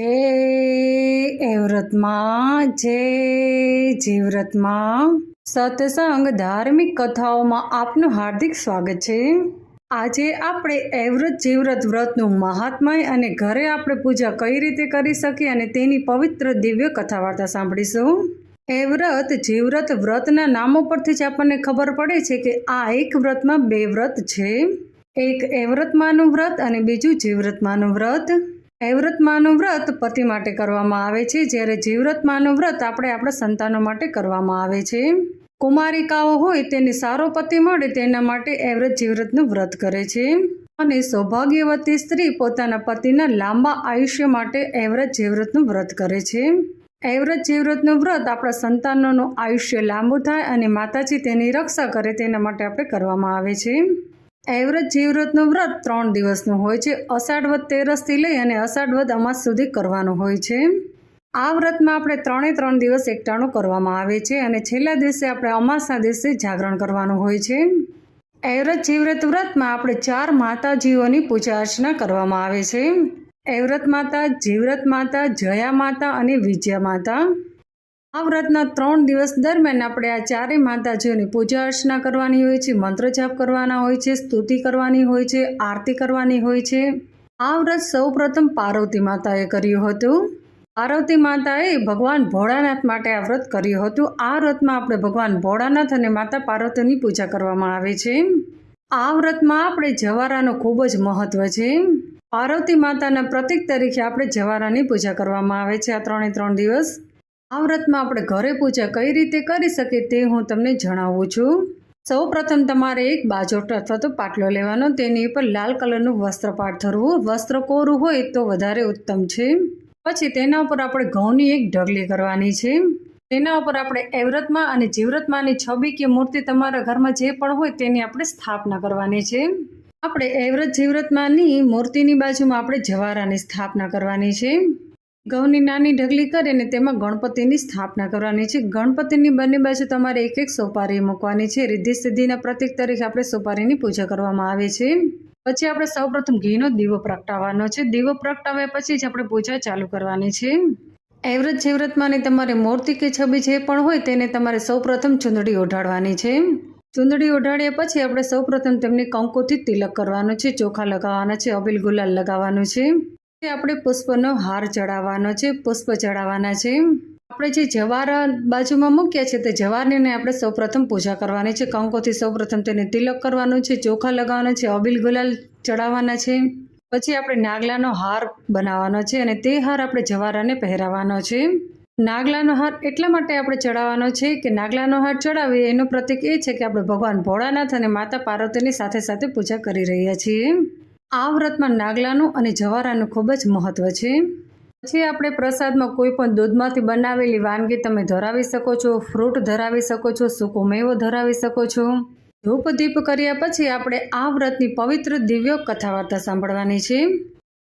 જય એ વ્રતમાં જય જીવ્રતમાં સત્સંગ ધાર્મિક કથાઓમાં આપનું હાર્દિક સ્વાગત છે. આજે આપણે એવ્રત જીવ્રત વ્રતનું મહાત્મય અને ઘરે આપણે પૂજા કઈ રીતે કરી શકીએ અને તેની પવિત્ર દિવ્ય કથા વાર્તા સાંભળીશું. એ વ્રત જીવ્રત વ્રતના નામો પરથી જ આપણને ખબર પડે છે કે આ એક વ્રતમાં બે વ્રત છે. એક એવ્રતમાનું વ્રત અને બીજું જીવ્રતમાનું વ્રત. એ વ્રતમાંનું વ્રત પતિ માટે કરવામાં આવે છે. જ્યારે જીવ્રતમાનું વ્રત આપણે આપણા સંતાનો માટે કરવામાં આવે છે. કુમારિકાઓ હોય તેને સારો પતિ મળે તેના માટે એવ્રત જીવ્રતનું વ્રત કરે છે. અને સૌભાગ્યવતી સ્ત્રી પોતાના પતિના લાંબા આયુષ્ય માટે એવ્રત જીવ્રતનું વ્રત કરે છે. એવ્રત જીવ્રતનું વ્રત આપણા સંતાનોનું આયુષ્ય લાંબુ થાય અને માતાજી તેની રક્ષા કરે તેના માટે આપણે કરવામાં આવે છે. એવ્રત જીવ્રતનું વ્રત ત્રણ દિવસનું હોય છે. અષાઢવદ તેરસથી લઈ અને અષાઢવદ અમાસ સુધી કરવાનું હોય છે. આ વ્રતમાં આપણે ત્રણે ત્રણ દિવસ એકટાણું કરવામાં આવે છે અને છેલ્લા દિવસે આપણે અમાસના દિવસે જાગરણ કરવાનું હોય છે. એવ્રત જીવ્રત વ્રતમાં આપણે ચાર માતાજીઓની પૂજા અર્ચના કરવામાં આવે છે. એવ્રત માતા જીવ્રત માતા, જયા માતા અને વિજયા માતા. આ વ્રતના ત્રણ દિવસ દરમિયાન આપણે આ ચારેય માતાજીઓની પૂજા અર્ચના કરવાની હોય છે, મંત્ર જાપ કરવાના હોય છે, સ્તુતિ કરવાની હોય છે, આરતી કરવાની હોય છે. આ વ્રત સૌ પ્રથમ પાર્વતી માતાએ કર્યું હતું. પાર્વતી માતાએ ભગવાન ભોળાનાથ માટે આ વ્રત કર્યું હતું. આ વ્રતમાં આપણે ભગવાન ભોળાનાથ અને માતા પાર્વતીની પૂજા કરવામાં આવે છે. આ વ્રતમાં આપણે જવારાનું ખૂબ જ મહત્વ છે. પાર્વતી માતાના પ્રતીક તરીકે આપણે જવારાની પૂજા કરવામાં આવે છે આ ત્રણે ત્રણ દિવસ. આ વ્રતમાં આપણે ઘરે પૂજા કઈ રીતે કરી શકીએ તે હું તમને જણાવું છું. સૌ પ્રથમ તમારે એક બાજોટ અથવા તો પાટલો લેવાનો, તેની ઉપર લાલ કલરનું વસ્ત્ર પાટ ધરવું. વસ્ત્ર કોરું હોય તો વધારે ઉત્તમ છે. પછી તેના ઉપર આપણે ઘઉંની એક ઢગલી કરવાની છે. તેના ઉપર આપણે એવ્રતમાં અને જીવ્રતમાંની છબી કે મૂર્તિ તમારા ઘરમાં જે પણ હોય તેની આપણે સ્થાપના કરવાની છે. આપણે એવ્રત જીવ્રતમાંની મૂર્તિની બાજુમાં આપણે જવારાની સ્થાપના કરવાની છે. ઘઉંની નાની ઢગલી કરીને તેમાં ગણપતિની સ્થાપના કરવાની છે. ગણપતિની બંને બાજુ તમારે એક એક સોપારી મૂકવાની છે. રિદ્ધિ સિદ્ધિના પ્રતીક તરીકે આપણે સોપારીની પૂજા કરવામાં આવે છે. પછી આપણે સૌપ્રથમ ઘીનો દીવો પ્રગટાવવાનો છે. દીવો પ્રગટાવ્યા પછી જ આપણે પૂજા ચાલુ કરવાની છે. એવ્રત જીવ્રતમાંની તમારે મૂર્તિ કે છબી જે પણ હોય તેને તમારે સૌપ્રથમ ચૂંદડી ઓઢાડવાની છે. ચૂંદડી ઓઢાડ્યા પછી આપણે સૌપ્રથમ તેમને કંકોથી તિલક કરવાનો છે. ચોખા લગાવવાના છે. અબીલ ગુલાલ લગાવવાનું છે. આપણે પુષ્પનો હાર ચડાવવાનો છે, પુષ્પ ચડાવવાના છે. આપણે જે જવાર બાજુમાં મૂક્યા છે, તે જવારને આપણે સૌપ્રથમ પૂજા કરવાની છે. કંકોથી સૌપ્રથમ તેને તિલક કરવાનું છે, ચોખા લગાવવાના છે, અબીલ ગુલાલ ચડાવવાના છે. પછી આપણે નાગલાનો હાર બનાવવાનો છે અને તે હાર આપણે જવારાને પહેરાવવાનો છે. નાગલાનો હાર એટલા માટે આપણે ચડાવવાનો છે કે નાગલાનો હાર ચડાવીએ, એનું પ્રતીક એ છે કે આપણે ભગવાન ભોળાનાથ અને માતા પાર્વતીની સાથે સાથે પૂજા કરી રહ્યા છીએ. આ વ્રતમાં નાગલાનું અને જવારાનું ખૂબ જ મહત્વ છે. પછી આપણે પ્રસાદમાં કોઈ પણ દૂધમાંથી બનાવેલી વાનગી તમે ધરાવી શકો છો, ફ્રૂટ ધરાવી શકો છો, સૂકો મેવો ધરાવી શકો છો. ધૂપ દીપ કર્યા પછી આપણે આ વ્રતની પવિત્ર દિવ્ય કથા વાર્તા સાંભળવાની છે.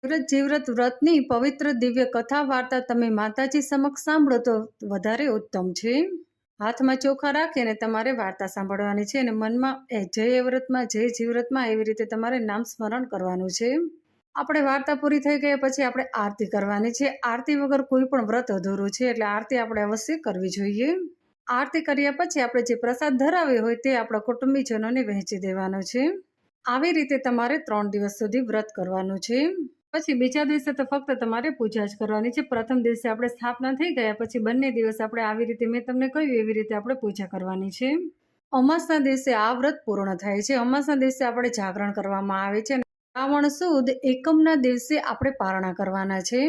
વ્રત જીવ્રત વ્રતની પવિત્ર દિવ્ય કથા વાર્તા તમે માતાજી સમક્ષ સાંભળો તો વધારે ઉત્તમ છે. હાથમાં ચોખા રાખીને તમારે વાર્તા સાંભળવાની છે અને મનમાં એ જય વ્રતમાં, જય જીવ્રતમાં એવી રીતે તમારે નામ સ્મરણ કરવાનું છે. આપણે વાર્તા પૂરી થઈ ગયા પછી આપણે આરતી કરવાની છે. આરતી વગર કોઈ પણ વ્રત અધૂરું છે એટલે આરતી આપણે અવશ્ય કરવી જોઈએ. આરતી કર્યા પછી આપણે જે પ્રસાદ ધરાવ્યો હોય તે આપણા કુટુંબીજનોને વહેંચી દેવાનો છે. આવી રીતે તમારે ત્રણ દિવસ સુધી વ્રત કરવાનું છે. પછી બીજા દિવસે તો ફક્ત તમારે પૂજા જ કરવાની છે. પ્રથમ દિવસે આપણે સ્થાપના થઈ ગયા, પછી બંને દિવસ આપણે આવી રીતે મેં તમને કહ્યું, એવી રીતે આપણે પૂજા કરવાની છે. અમાસના દિવસે આ વ્રત પૂર્ણ થાય છે. અમાસના દિવસે આપણે જાગરણ કરવામાં આવે છે. શ્રાવણ સુદ એકમના દિવસે આપણે પારણા કરવાના છે.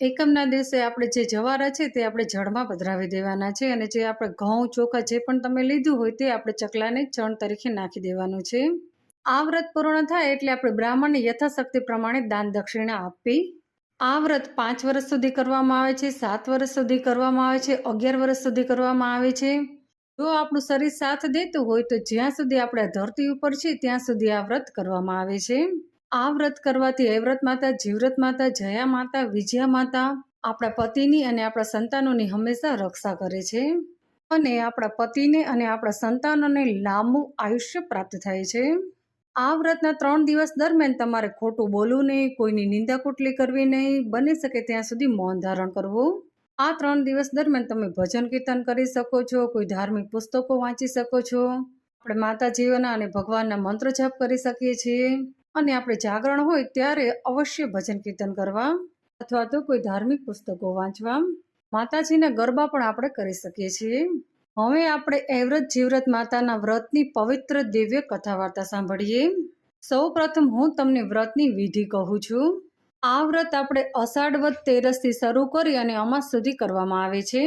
એકમના દિવસે આપણે જે જવારા છે તે આપણે જળમાં પધરાવી દેવાના છે અને જે આપણે ઘઉં ચોખા જે પણ તમે લીધું હોય તે આપણે ચકલાને ચણ તરીકે નાખી દેવાનું છે. આ વ્રત પૂર્ણ થાય એટલે આપણે બ્રાહ્મણને યથાશક્તિ પ્રમાણે દાન દક્ષિણા આપવી આ વ્રત પાંચ વર્ષ સુધી કરવામાં આવે છે, સાત વર્ષ સુધી કરવામાં આવે છે, અગિયાર વર્ષ સુધી કરવામાં આવે છે. જો આપણું શરીર સાથ દેતું હોય તો જ્યાં સુધી આપણે ધરતી ઉપર છે, ત્યાં સુધી આ વ્રત કરવામાં આવે છે. આ વ્રત કરવાથી હૈવ્રત માતા જીવ્રત માતા, જયા માતા, વિજયા માતા, આપણા પતિની અને આપણા સંતાનોની હંમેશા રક્ષા કરે છે. અને આપણા પતિને અને આપણા સંતાનોને લાંબુ આયુષ્ય પ્રાપ્ત થાય છે. આ વ્રતના ત્રણ દિવસ દરમિયાન તમારે ખોટું બોલવું નહીં, કોઈની નિંદા કુટલી કરવી નહીં, બની શકે ત્યાં સુધી મૌન ધારણ કરવું. આ ત્રણ દિવસ દરમિયાન તમે ભજન કીર્તન કરી શકો છો, કોઈ ધાર્મિક પુસ્તકો વાંચી શકો છો. આપણે માતાજીઓના અને ભગવાનના મંત્ર જાપ કરી શકીએ છીએ. અને આપણે જાગરણ હોય ત્યારે અવશ્ય ભજન કીર્તન કરવા અથવા તો કોઈ ધાર્મિક પુસ્તકો વાંચવા. માતાજીના ગરબા પણ આપણે કરી શકીએ છીએ. હવે આપણે એવ્રત જીવ્રત માતાના વ્રતની પવિત્ર દિવ્ય કથા વાર્તા સાંભળીએ. સૌ પ્રથમ હું તમને વ્રતની વિધિ કહું છું. આ વ્રત આપણે અષાઢ વ્રત તેરસથી શરૂ કરી અને અમાસ સુધી કરવામાં આવે છે.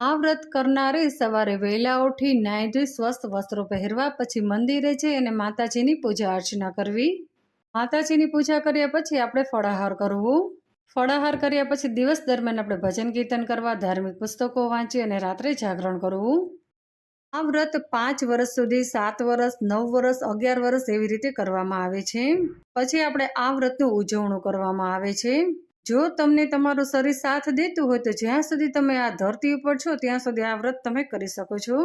આ વ્રત કરનારે સવારે વહેલા ઉઠી નાહી ધોઈ સ્વસ્થ વસ્ત્રો પહેરવા, પછી મંદિરે જઈ અને માતાજીની પૂજા અર્ચના કરવી. માતાજીની પૂજા કર્યા પછી આપણે ફળાહાર કરવું. ફળાહાર કર્યા પછી દિવસ દરમિયાન આપણે ભજન કીર્તન કરવા, ધાર્મિક પુસ્તકો વાંચી અને રાત્રે જાગરણ કરવું. આ વ્રત પાંચ વર્ષ સુધી, સાત વર્ષ, નવ વર્ષ, અગિયાર વર્ષ એવી રીતે કરવામાં આવે છે. પછી આપણે આ વ્રતનું ઉજવણું કરવામાં આવે છે. જો તમને તમારું શરીર સાથ દેતું હોય તો જ્યાં સુધી તમે આ ધરતી ઉપર છો, ત્યાં સુધી આ વ્રત તમે કરી શકો છો.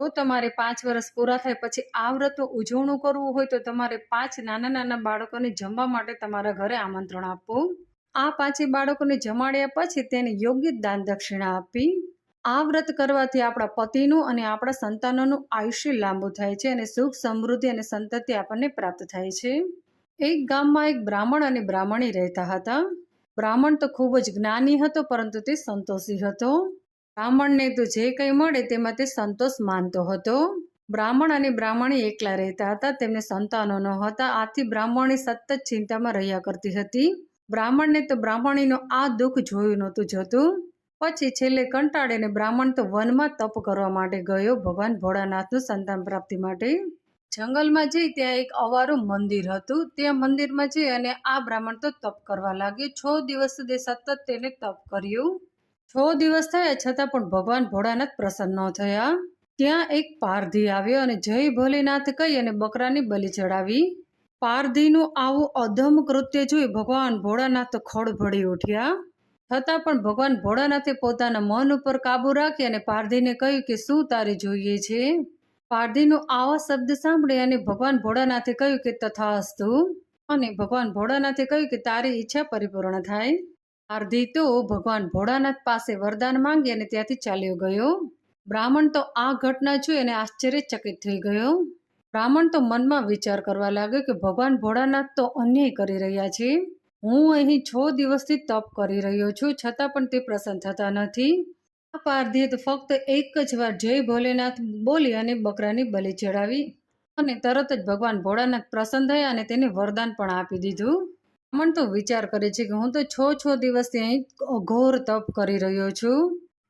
તો તમારે પાંચ વર્ષ પૂરા થાય પછી આ વ્રતનું ઉજવણું કરવું હોય તો તમારે પાંચ નાના નાના બાળકોને જમવા માટે તમારા ઘરે આમંત્રણ આપવું. આ પાંચે બાળકોને જમાડ્યા પછી તેને યોગ્ય દાન દક્ષિણા આપી. આ વ્રત કરવાથી આપણા પતિનું અને આપણા સંતાનોનું આયુષ્ય લાંબુ થાય છે અને સુખ, સમૃદ્ધિ અને સંતતિ આપણને પ્રાપ્ત થાય છે. એક ગામમાં એક બ્રાહ્મણ અને બ્રાહ્મણી રહેતા હતા. બ્રાહ્મણ તો ખૂબ જ જ્ઞાની હતો, પરંતુ તે સંતોષી હતો. બ્રાહ્મણને તો જે કંઈ મળે તેમાં તે સંતોષ માનતો હતો. બ્રાહ્મણ અને બ્રાહ્મણી એકલા રહેતા હતા, તેમને સંતાનો ન હતા આથી બ્રાહ્મણી સતત ચિંતામાં રહ્યા કરતી હતી. બ્રાહ્મણને તો બ્રાહ્મણીનું આ દુઃખ જોયું નહોતું જતું. પછી છેલ્લે કંટાળીને બ્રાહ્મણ તો વનમાં તપ કરવા માટે ગયો ભગવાન ભોળાનાથનું સંતાન પ્રાપ્તિ માટે. જંગલમાં જઈ ત્યાં એક અવારું મંદિર હતું. ત્યાં મંદિરમાં જઈ અને આ બ્રાહ્મણ તો તપ કરવા લાગ્યો. છ દિવસ સુધી સતત તેને તપ કર્યું. છ દિવસ થયા છતાં પણ ભગવાન ભોળાનાથ પ્રસન્ન ન થયા. ત્યાં એક પારધી આવ્યો અને જય ભોલેનાથ કહી અને બકરાની બલિ ચડાવી. પારધીનું આવું અધમ કૃત્ય જોઈ ભગવાન ભોળાનાથ ખડભડી ઉઠ્યા. છતાં પણ ભગવાન ભોળાનાથે પોતાના મન ઉપર કાબુ રાખી અને પારધીને કહ્યું કે, શું તારે જોઈએ છે? પારધીનો આવા શબ્દ સાંભળી અને ભગવાન ભોળાનાથે કહ્યું કે, તથાસ્તુ. અને ભગવાન ભોળાનાથે કહ્યું કે, તારી ઈચ્છા પરિપૂર્ણ થાય. પારધી તો ભગવાન ભોળાનાથ પાસે વરદાન માંગી અને ત્યાંથી ચાલ્યો ગયો. બ્રાહ્મણ તો આ ઘટના જોઈ અને આશ્ચર્યચકિત થઈ ગયો. બ્રાહ્મણ તો મનમાં વિચાર કરવા લાગ્યો કે ભગવાન ભોળાનાથ તો અન્યાય કરી રહ્યા છે. હું અહીં છ દિવસથી તપ કરી રહ્યો છું, છતાં પણ તે પ્રસન્ન થતા નથી. આ પારધીએ ફક્ત એક જ વાર જય ભોલેનાથ બોલી અને બકરાની બલિ ચડાવી અને તરત જ ભગવાન ભોળાનાથ પ્રસન્ન થયા અને તેને વરદાન પણ આપી દીધું. બ્રાહ્મણ તો વિચાર કરે છે કે હું તો છ છ દિવસથી અહીં ઘોર તપ કરી રહ્યો છું.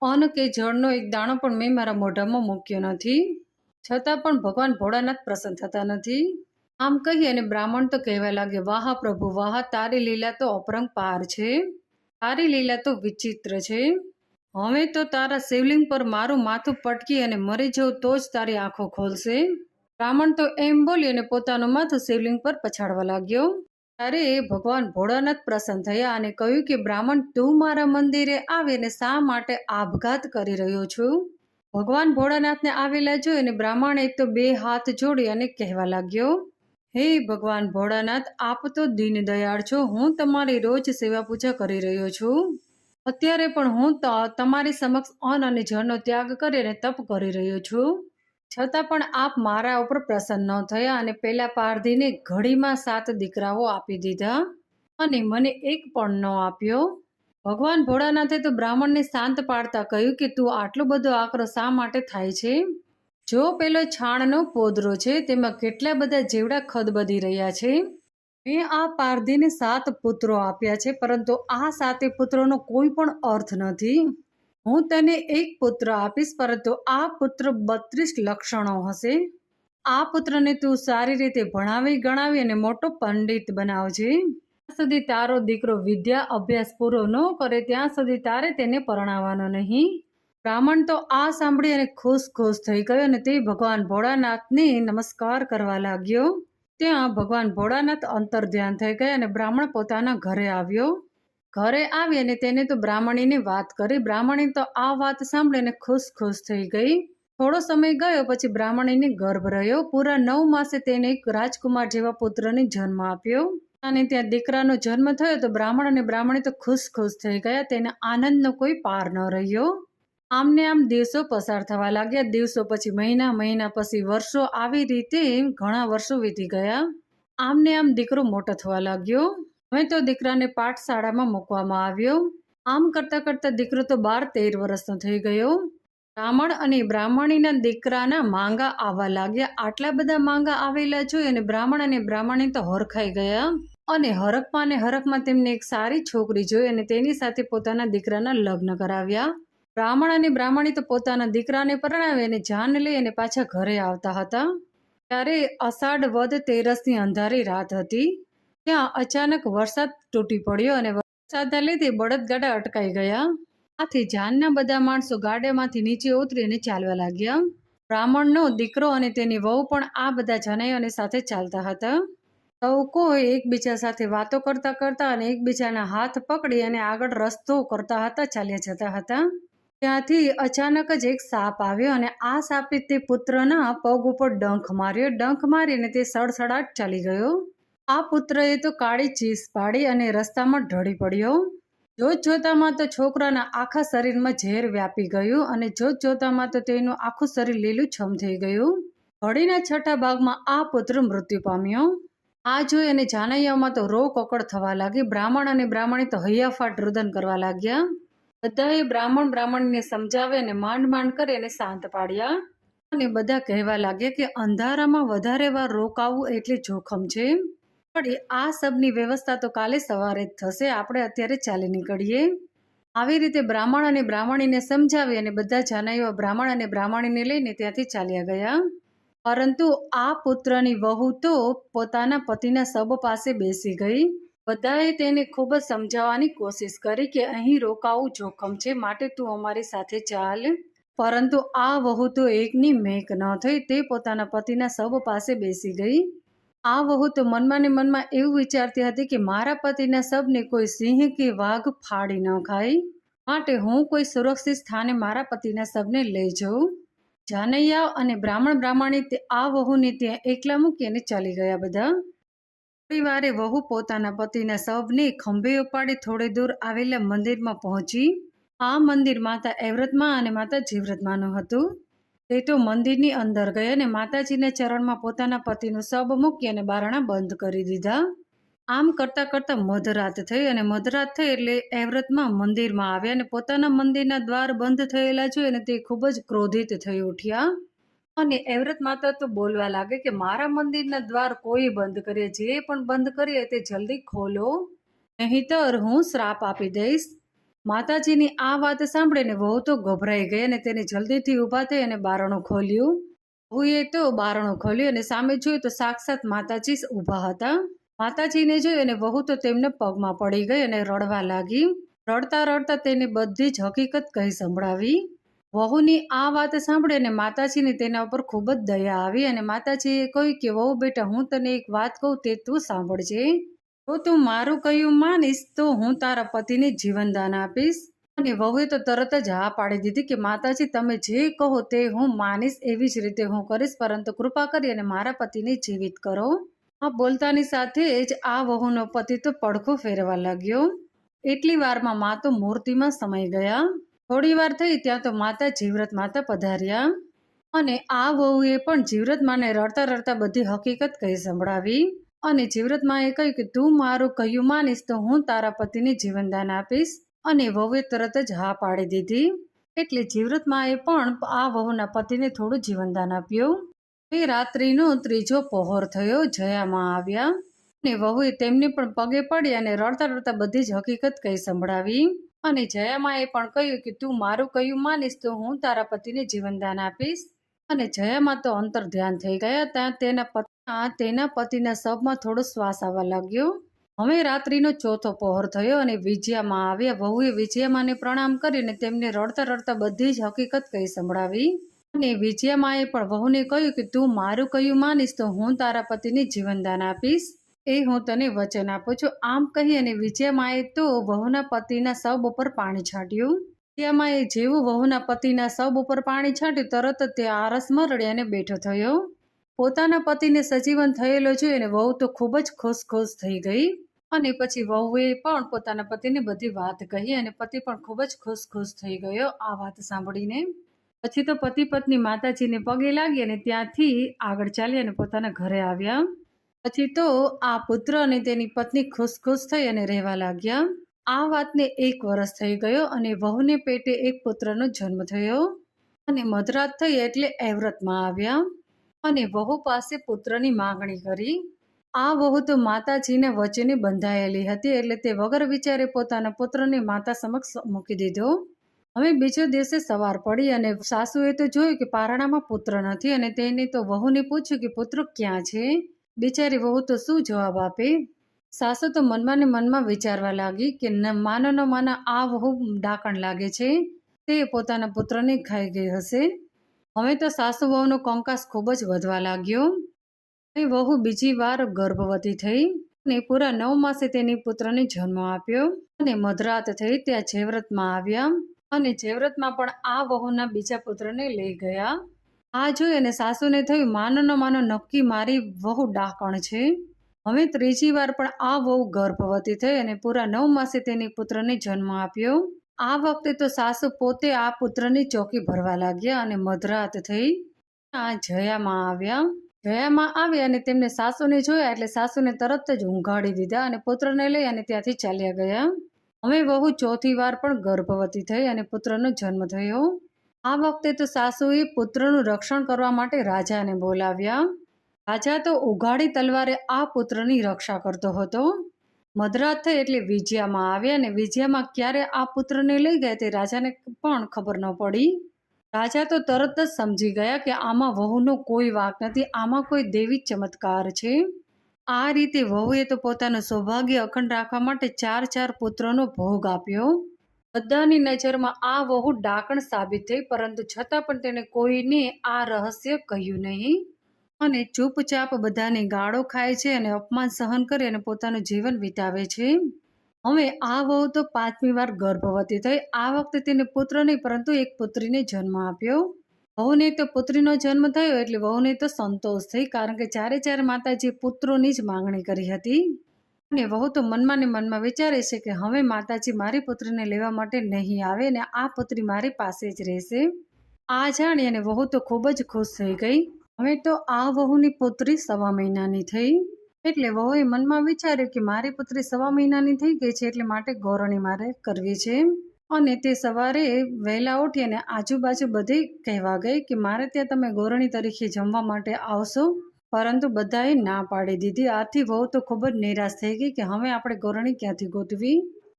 અન્ન કે જળનો એક દાણો પણ મેં મારા મોઢામાં મૂક્યો નથી. છતાં પણ ભગવાન ભોળાનાથ પ્રસન્ન થતા નથી. આમ કહી અને બ્રાહ્મણ તો કહેવા લાગ્યો, વાહ પ્રભુ, વાહ, તારી લીલા તો અપરંગ પાર છે. તારી લીલા તો વિચિત્ર છે. હવે તો તારા શિવલિંગ પર મારું માથું પટકી અને મરી જવું તો જ તારી આંખો ખોલશે. બ્રાહ્મણ તો એમ બોલી અને પોતાનું માથું શિવલિંગ પર પછાડવા લાગ્યો. ત્યારે ભગવાન ભોળાનાથ પ્રસન્ન થયા અને કહ્યું કે, બ્રાહ્મણ, તું મારા મંદિરે આવીને શા માટે આપઘાત કરી રહ્યો છું? ભગવાન ભોળાનાથને આવેલા જોઈ અને બ્રાહ્મણ એક તો બે હાથ જોડી અને કહેવા લાગ્યો, હે ભગવાન ભોળાનાથ, આપ તો દીન દયાળ છો. હું તમારી રોજ સેવા પૂજા કરી રહ્યો છું. અત્યારે પણ હું તમારી સમક્ષ અન્ન અને જળનો ત્યાગ કરીને તપ કરી રહ્યો છું. છતાં પણ આપ મારા ઉપર પ્રસન્ન ન થયા અને પેલા પારધીને ઘડીમાં સાત દીકરાઓ આપી દીધા અને મને એક પણ ન આપ્યો. ભગવાન ભોળાનાથે તો બ્રાહ્મણને શાંત પાડતા કહ્યું કે તું આટલો બધો આકરો શા માટે થાય છે? જો પેલો છાણનો પોદરો છે, તેમાં કેટલા બધા જેવડા ખદબદી રહ્યા છે? મેં આ પારધીને સાત પુત્રો આપ્યા છે, પરંતુ આ સાતે પુત્રોનો કોઈ પણ અર્થ નથી. હું તને એક પુત્ર આપીશ, પરંતુ આ પુત્ર બત્રીસ લક્ષણો હશે. આ પુત્રને તું સારી રીતે ભણાવી, ગણાવી અને મોટો પંડિત બનાવજે. સુધી તારો દીકરો વિદ્યા અભ્યાસ પૂરો ન કરે ત્યાં સુધી તારે તેને પરણાવવાનો નહીં. બ્રાહ્મણ તો આ સાંભળી અને ખુશ ખુશ થઈ ગયો અને તે ભગવાન ભોળાનાથને નમસ્કાર કરવા લાગ્યો. ત્યાં ભગવાન ભોળાનાથ અંતર ધ્યાન થઈ ગયા અને બ્રાહ્મણ પોતાના ઘરે આવ્યો. ઘરે આવી અને તેને તો બ્રાહ્મણીની વાત કરી. બ્રાહ્મણી તો આ વાત સાંભળીને ખુશ ખુશ થઈ ગઈ. થોડો સમય ગયો પછી બ્રાહ્મણીને ગર્ભ રહ્યો. પૂરા નવ માસે તેને એક રાજકુમાર જેવા પુત્રને જન્મ આપ્યો. અને ત્યાં દીકરાનો જન્મ થયો તો બ્રાહ્મણ અને બ્રાહ્મણી તો ખુશ ખુશ થઈ ગયા. તેને આનંદનો કોઈ પાર ન રહ્યો. આમને આમ દિવસો પસાર થવા લાગ્યા. દિવસો પછી મહિના મહિના પછી વર્ષો આવી રીતે ઘણા વર્ષો વીતી ગયા. આમને આમ દીકરો મોટો થવા લાગ્યો. હવે તો દીકરાને પાઠશાળામાં મૂકવામાં આવ્યો. આમ કરતાં કરતાં દીકરો તો બાર તેર વર્ષનો થઈ ગયો. બ્રાહ્મણ અને બ્રાહ્મણીના દીકરાના માંગા આવવા લાગ્યા. આટલા બધા માંગા આવેલા જોઈ અને બ્રાહ્મણ અને બ્રાહ્મણી તો હરખાઈ ગયા. અને હરખમાં અને હરખમાં તેમને એક સારી છોકરી જોઈ અને તેની સાથે પોતાના દીકરાના લગ્ન કરાવ્યા. બ્રાહ્મણ અને બ્રાહ્મણી તો પોતાના દીકરાને પરણાવી અને જાન લઈ અને પાછા ઘરે આવતા હતા. ત્યારે અષાઢ વદ તેરસની અંધારી રાત હતી. ત્યાં અચાનક વરસાદ તૂટી પડ્યો અને વરસાદના લીધે બળદગાડા અટકાઈ ગયા. આથી જાનના બધા માણસો ગાડામાંથી નીચે ઉતરી અને ચાલવા લાગ્યા. બ્રાહ્મણનો દીકરો અને તેની વહુ પણ આ બધા જનૈયોને સાથે ચાલતા હતા. સૌ કોઈ એકબીજા સાથે વાતો કરતા કરતા અને એકબીજાના હાથ પકડી અને આગળ રસ્તો કરતા હતા, ચાલ્યા જતા હતા. ત્યાંથી અચાનક જ એક સાપ આવ્યો અને આ સાપે તે પુત્રના પગ ઉપર ડંખ માર્યો. ડંખ મારીને તે સડસડાટ ચાલી ગયો. આ પુત્રએ તો કાળી ચીસ પાડી અને રસ્તામાં ઢળી પડ્યો. જોત જોતામાં તો છોકરાના આખા શરીરમાં ઝેર વ્યાપી ગયું અને જોત જોતામાં તો તેનું આખું શરીર લીલુંછમ થઈ ગયું. ઘડીના છઠ્ઠા ભાગમાં આ પુત્ર મૃત્યુ પામ્યો. આ જોઈ અને જાનૈયામાં તો રો કોકડ થવા લાગી. બ્રાહ્મણ અને બ્રાહ્મણી તો હૈયાફાટ રુદન કરવા લાગ્યા. બધાએ બ્રાહ્મણ બ્રાહ્મણીને સમજાવે અને માંડ માંડ કરી અને શાંત પાડ્યા. અને બધા કહેવા લાગ્યા કે અંધારામાં વધારે વાર રોકાવું એટલે જોખમ છે. પણ આ સબની વ્યવસ્થા તો કાલે સવારે જ થશે. આપણે અત્યારે ચાલી નીકળીએ. આવી રીતે બ્રાહ્મણ અને બ્રાહ્મણીને સમજાવી અને બધા જાનાઈઓ બ્રાહ્મણ અને બ્રાહ્મણીને લઈને ત્યાંથી ચાલ્યા ગયા. પરંતુ આ પુત્રની વહુ તો પોતાના પતિના સબ પાસે બેસી ગઈ. બધાએ તેને ખૂબ જ સમજાવવાની કોશિશ કરી કે અહીં રોકાવું જોખમ છે, માટે તું અમારી સાથે ચાલ. પરંતુ આ વહુ તો એકની મેક ન થઈ. તે પોતાના પતિના સબ પાસે બેસી ગઈ. આ વહુ તો મનમાં ને મનમાં એવું વિચારતી હતી કે મારા પતિના સબને કોઈ સિંહ કે વાઘ ફાડી ન ખાય. માટે હું કોઈ સુરક્ષિત સ્થાને મારા પતિના શબને લઈ જાઉં. જાનૈયા અને બ્રાહ્મણ બ્રાહ્મણી તે આ વહુને ત્યાં એકલા મૂકી અને ચાલી ગયા બધા. પરિવારે વહુ પોતાના પતિના શબને ખંભે ઉપાડી થોડે દૂર આવેલા મંદિરમાં પહોંચી. આ મંદિર માતા એવ્રતમાં અને માતા જીવ્રતમાંનું હતું. તે તો મંદિરની અંદર ગઈ અને માતાજીને ચરણમાં પોતાના પતિનું શબ મૂકી અને બારણા બંધ કરી દીધા. આમ કરતાં કરતાં મધરાત થઈ અને મધરાત થઈ એટલે એવ્રતમાં મંદિરમાં આવ્યા અને પોતાના મંદિરના દ્વાર બંધ થયેલા જોઈ અને તે ખૂબ જ ક્રોધિત થઈ ઉઠ્યા. અને એવ્રત માતા તો બોલવા લાગે કે મારા મંદિરના દ્વાર કોઈ બંધ કરીએ જે પણ બંધ કરીએ તે જલ્દી ખોલો. નહીંતર હું શ્રાપ આપી દઈશ. માતાજીની આ વાત સાંભળીને વહુ તો ગભરાઈ ગઈ અને તેને જલ્દીથી ઊભા થઈ અને બારણું ખોલ્યું. વહુએ તો બારણું ખોલ્યું અને સામે જોયું તો સાક્ષાત માતાજી ઊભા હતા. માતાજીને જોઈ અને વહુ તો તેમને પગમાં પડી ગઈ અને રડવા લાગી. રડતા રડતા તેને બધી જ હકીકત કહી સંભળાવી. વહુની આ વાત સાંભળીને માતાજીને તેના ઉપર ખૂબ જ દયા આવી અને માતાજીએ કહ્યું કે, વહુ બેટા, હું તને એક વાત કહું તે તું સાંભળજે. જો તું મારું કહ્યું માનીશ, તો હું તારા પતિને જીવનદાન આપીશ. અને વહુએ તો તરત જ હા પાડી દીધી કે, માતાજી, તમે જે કહો તે હું માનીશ, એવી જ રીતે હું કરીશ, પરંતુ કૃપા કરી અને મારા પતિને જીવિત કરો. આ બોલતાની સાથે જ આ વહુનો પતિ તો પડખો ફેરવા લાગ્યો. એટલી વારમાં મા તો મૂર્તિમાં સમાઈ ગયા. થોડી વાર થઈ ત્યાં તો માતા જીવરત માતા પધાર્યા. અને આ વહુએ પણ જીવરત માને રડતા રડતા બધી હકીકત કહી સંભળાવી. અને જીવરતમાં એ કહ્યું કે, તું મારું કહ્યું માનીશ, તો હું તારા પતિને જીવનદાન આપીશ. અને વહુએ તરત જ હા પાડી દીધી. એટલે જીવ્રત માએ પણ આ વહુના પતિને થોડું જીવનદાન આપ્યું. એ રાત્રિનો ત્રીજો પહોર થયો, જયામાં આવ્યા. અને વહુએ તેમને પણ પગે પડી અને રડતા રડતા બધી જ હકીકત કહી સંભળાવી. અને જયામાએ પણ કહ્યું કે, તું મારું કહ્યું માનીશ, તો હું તારા પતિને જીવનદાન આપીશ. અને જયામાં તો અંતર ધ્યાન થઈ ગયા ત્યાં તેના પતિ તેના પતિના શબમાં થોડો શ્વાસ આવવા લાગ્યો. હવે રાત્રિનો ચોથો પહોર થયો અને વિજયામાં આવ્યા. વહુએ વિજયામાને પ્રણામ કરીને તેમને રડતા રડતા બધી જ હકીકત કહી સંભળાવી. અને વિજયામાએ પણ વહુને કહ્યું કે, તું મારું કહ્યું માનીશ તો હું તારા પતિને જીવનદાન આપીશ. એ હું તને વચન આપું છું. આમ કહી અને વિજયામાએ તો વહુના પતિના શબ ઉપર પાણી છાંટ્યું. તેમાં એ જેવું વહુના પતિના સબ ઉપર પાણી છાંટ્યું તરત જ તે આરસમાં રડ્યાને બેઠો થયો. પોતાના પતિને સજીવન થયેલો જોઈને વહુ તો ખૂબ જ ખુશ ખુશ થઈ ગઈ. અને પછી વહુએ પણ પોતાના પતિને બધી વાત કહી અને પતિ પણ ખૂબ જ ખુશ ખુશ થઈ ગયો આ વાત સાંભળીને. પછી તો પતિ પત્ની માતાજીને પગે લાગી અને ત્યાંથી આગળ ચાલી અને પોતાના ઘરે આવ્યા. પછી તો આ પુત્ર અને તેની પત્ની ખુશ ખુશ થઈ અને રહેવા લાગ્યા. આ વાતને એક વર્ષ થઈ ગયો અને વહુને પેટે એક પુત્રનો જન્મ થયો અને મધરાત થઈ એટલે એવ્રતમાં આવ્યા અને વહુ પાસે પુત્રની માગણી કરી. આ વહુ તો માતાજીને વચને બંધાયેલી હતી એટલે તે વગર વિચારે પોતાના પુત્રને માતા સમક્ષ મૂકી દીધો. હવે બીજો દિવસે સવાર પડી અને સાસુએ તો જોયું કે પારણામાં પુત્ર નથી અને તેને તો વહુને પૂછ્યું કે પુત્ર ક્યાં છે? બિચારી વહુ તો શું જવાબ આપે? સાસુ તો મનમાં ને મનમાં વિચારવા લાગી કે માનો ન માનો આ વહુ ડાકણ લાગે છે. તે પોતાના પુત્રને ખાઈ ગઈ હશે. હવે તો સાસુ વહુનો કંકાસ ખૂબ જ વધવા લાગ્યો. એ વહુ બીજી વાર ગર્ભવતી થઈ અને પૂરા નવ માસે તેની પુત્રને જન્મ આપ્યો અને મધરાત થઈ ત્યાં જેવ્રતમાં આવ્યા અને જેવ્રતમાં પણ આ વહુના બીજા પુત્રને લઈ ગયા. આ જોઈ અને સાસુને થયું, માનો માનો નક્કી મારી વહુ ડાકણ છે. હવે ત્રીજી વાર પણ આ વહુ ગર્ભવતી થઈ અને પૂરા નવ માસે તેની પુત્રને જન્મ આપ્યો. આ વખતે તો સાસુ પોતે આ પુત્રની ચોકી ભરવા લાગ્યા અને મધરાત થઈ આ જયામાં આવ્યા. જયામાં આવ્યા અને તેમને સાસુને જોયા એટલે સાસુને તરત જ ઊંઘાડી દીધા અને પુત્રને લઈ અને ત્યાંથી ચાલ્યા ગયા. હવે વહુ ચોથી વાર પણ ગર્ભવતી થઈ અને પુત્રનો જન્મ થયો. આ વખતે તો સાસુએ પુત્રનું રક્ષણ કરવા માટે રાજાને બોલાવ્યા. તો ઉઘાડી તલવારે આ પુત્રની રક્ષા કરતો હતો. મધરાત થઈ એટલે વિજયામાં આવ્યા અને વિજયામાં ક્યારે આ પુત્રને લઈ ગયા તે રાજાને પણ ખબર ન પડી. રાજા તો તરત જ સમજી ગયા કે આમાં વહુનો કોઈ વાંક નથી, આમાં કોઈ દેવી ચમત્કાર છે. આ રીતે વહુએ તો પોતાનું સૌભાગ્ય અખંડ રાખવા માટે ચાર ચાર પુત્રનો ભોગ આપ્યો. બધાની નજરમાં આ વહુ ડાકણ સાબિત થઈ, પરંતુ છતાં પણ તેને કોઈને આ રહસ્ય કહ્યું નહીં. અને ચૂપચાપ બધાને ગાળો ખાય છે અને અપમાન સહન કરી અને પોતાનું જીવન વિતાવે છે. હવે આ વહુ તો પાંચમી વાર ગર્ભવતી થઈ. આ વખતે તેને પુત્ર નહીં, પરંતુ એક પુત્રીને જન્મ આપ્યો. વહુને તો પુત્રીનો જન્મ થયો એટલે વહુને તો સંતોષ થઈ, કારણ કે ચારે ચાર માતાજી પુત્રોની જ માંગણી કરી હતી. અને વહુ તો મનમાં ને મનમાં વિચારે છે કે હવે માતાજી મારી પુત્રીને લેવા માટે નહીં આવે ને આ પુત્રી મારી પાસે જ રહેશે. આ જાણી અને વહુ તો ખૂબ જ ખુશ થઈ ગઈ. હવે તો આ વહુની પુત્રી સવા મહિનાની થઈ. એટલે વહુએ મનમાં વિચાર્યું કે મારી પુત્રી સવા મહિનાની થઈ ગઈ છે એટલે માટે ગોરણી મારે કરવી છે. અને તે સવારે વહેલા ઉઠી અને આજુબાજુ બધે કહેવા ગઈ કે મારે ત્યાં તમે ગોરણી તરીકે જમવા માટે આવશો. પરંતુ બધાએ ના પાડી દીધી. આથી વહુ તો ખૂબ જ નિરાશ થઈ ગઈ કે હવે આપણે ગોરણી ક્યાંથી ગોતવી?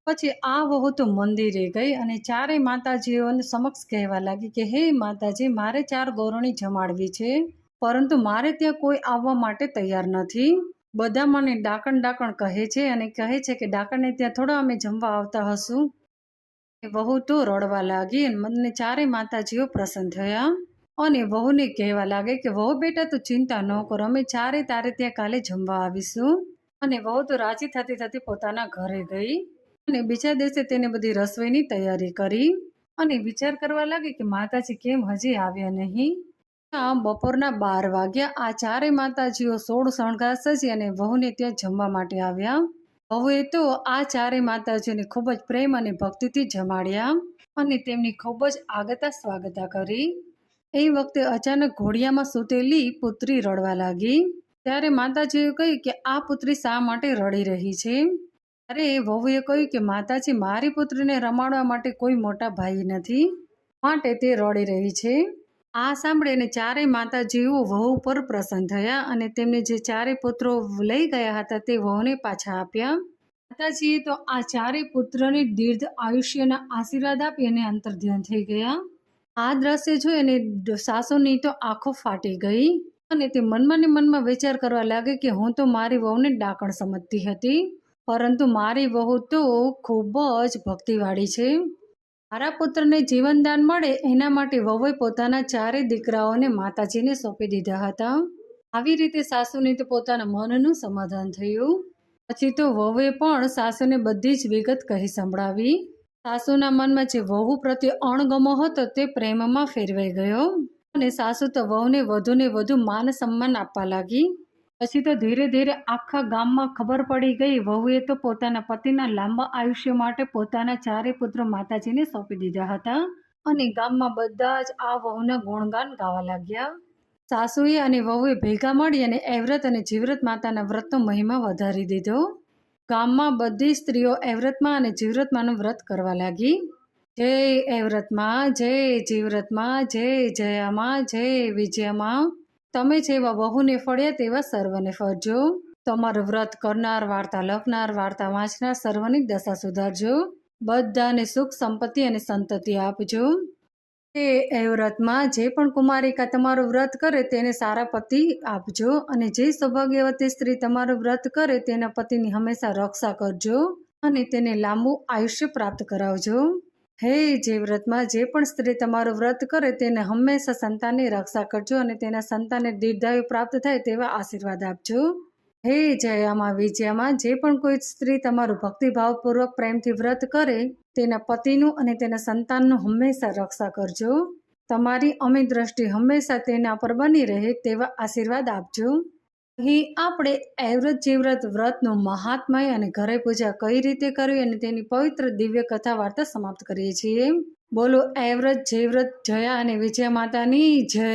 પછી આ વહુ તો મંદિરે ગઈ અને ચારેય માતાજીઓને સમક્ષ કહેવા લાગી કે, હે માતાજી, મારે ચાર ગોરણી જમાડવી છે. પરંતુ મારે ત્યાં કોઈ આવવા માટે તૈયાર નથી. બધા મને ડાકણ ડાકણ કહે છે અને કહે છે કે ડાકણને ત્યાં થોડા અમે જમવા આવતા હશું. વહુ તો રડવા લાગી અને મને ચારેય માતાજીઓ પ્રસન્ન થયા. અને વહુને કહેવા લાગે કે, વહુ બેટા, તું ચિંતા ન કરો, અમે ચારે તારે ત્યાં કાલે જમવા આવીશું. અને વહુ તો રાજી થતી થતી પોતાના ઘરે ગઈ અને બીજા દિવસે તેને બધી રસોઈની તૈયારી કરી. અને વિચાર કરવા લાગી કે, માતાજી, કેમ હજી આવ્યા નહીં? બપોરના બાર વાગ્યા આ ચારેય માતાજીઓ સોળ શણગાર સજી અને વહુને ત્યાં જમવા માટે આવ્યા. વહુએ તો આ ચારેય માતાજીઓને ખૂબ જ પ્રેમ અને ભક્તિથી જમાડ્યા અને તેમની ખૂબ જ આગતા સ્વાગતા કરી. એ વખતે અચાનક ઘોડિયામાં સૂતેલી પુત્રી રડવા લાગી. ત્યારે માતાજીએ કહ્યું કે આ પુત્રી શા માટે રડી રહી છે? ત્યારે વહુએ કહ્યું કે માતાજી, મારી પુત્રીને રમાડવા માટે કોઈ મોટા ભાઈ નથી, માટે તે રડી રહી છે. આ સાંભળીને ચારેય માતાજીઓ વહુ પર પ્રસન્ન થયા અને તેમને જે ચારેય પુત્રો લઈ ગયા હતા તે વહુને પાછા આપ્યા. માતાજીએ તો આ ચારેય પુત્રને દીર્ઘ આયુષ્યના આશીર્વાદ આપી અને અંતર્ધ્યાન થઈ ગયા. આ દ્રશ્ય જોઈ અને સાસુની તો આંખો ફાટી ગઈ અને તે મનમાં ને મનમાં વિચાર કરવા લાગે કે હું તો મારી વહુને ડાકણ સમજતી હતી. પરંતુ મારી વહુ તો ખૂબ જ ભક્તિવાળી છે. મારા પુત્રને જીવનદાન મળે, એના માટે વહુએ પોતાના ચારે દીકરાઓને માતાજીને સોંપી દીધા હતા. આવી રીતે સાસુને તો પોતાના મનનું સમાધાન થયું. પછી તો વહુએ પણ સાસુને બધી જ વિગત કહી સંભળાવી. સાસુના મનમાં જે વહુ પ્રત્યે અણગમો હતો, તે પ્રેમમાં ફેરવાઈ ગયો. અને સાસુ તો વહુને વધુને વધુ માન સન્માન આપવા લાગી. પછી તો ધીરે ધીરે આખા ગામમાં ખબર પડી ગઈ, વહુએ તો પોતાના પતિના લાંબા આયુષ્ય માટે પોતાના ચારે પુત્ર માતાજીને સોંપી દીધા હતા અને ગામમાં બધા જ આ વહુના ગુણગાન ગાવા લાગ્યા. સાસુએ અને વહુએ ભેગા મળી અને એવ્રત અને જીવ્રત માતાના વ્રતનો મહિમા વધારી દીધો. ગામમાં બધી સ્ત્રીઓ એવ્રતમાં અને જીવ્રતમાંનું વ્રત કરવા લાગી. જય એવ્રતમાં જય જીવ્રતમાં, જય જયામાં, જય વિજયામાં. તમે જેવા વહુને ફળ્યા તેવા સર્વને ફરજો તમારું વ્રત કરનાર, વાર્તા લખનાર, વાર્તા વાંચનાર સર્વની દશા સુધારજો. બધાને સુખ, સંપત્તિ અને સંતતિ આપજો. એ એ વ્રતમાં જે પણ કુમારિકા તમારું વ્રત કરે તેને સારા પતિ આપજો અને જે સૌભાગ્યવતી સ્ત્રી તમારું વ્રત કરે તેના પતિની હંમેશા રક્ષા કરજો અને તેને લાંબુ આયુષ્ય પ્રાપ્ત કરાવજો. હે, જે વ્રતમાં જે પણ સ્ત્રી તમારું વ્રત કરે તેને હંમેશા સંતાનની રક્ષા કરજો અને તેના સંતાનને દીર્ઘાયુ પ્રાપ્ત થાય તેવા આશીર્વાદ આપજો. હે, જયામાં, વિજયામાં, જે પણ કોઈ સ્ત્રી તમારું ભક્તિભાવપૂર્વક પ્રેમથી વ્રત કરે, તેના પતિનું અને તેના સંતાનનું હંમેશા રક્ષા કરજો. તમારી અમી દ્રષ્ટિ હંમેશા તેના પર બની રહે તેવા આશીર્વાદ આપજો. અહીં આપણે એવ્રત જીવ્રત વ્રતનું મહાત્મય અને ઘરે પૂજા કઈ રીતે કરવી અને તેની પવિત્ર દિવ્ય કથા વાર્તા સમાપ્ત કરીએ છીએ. બોલો એવ્રત જીવ્રત જયા અને વિજય માતાની જય.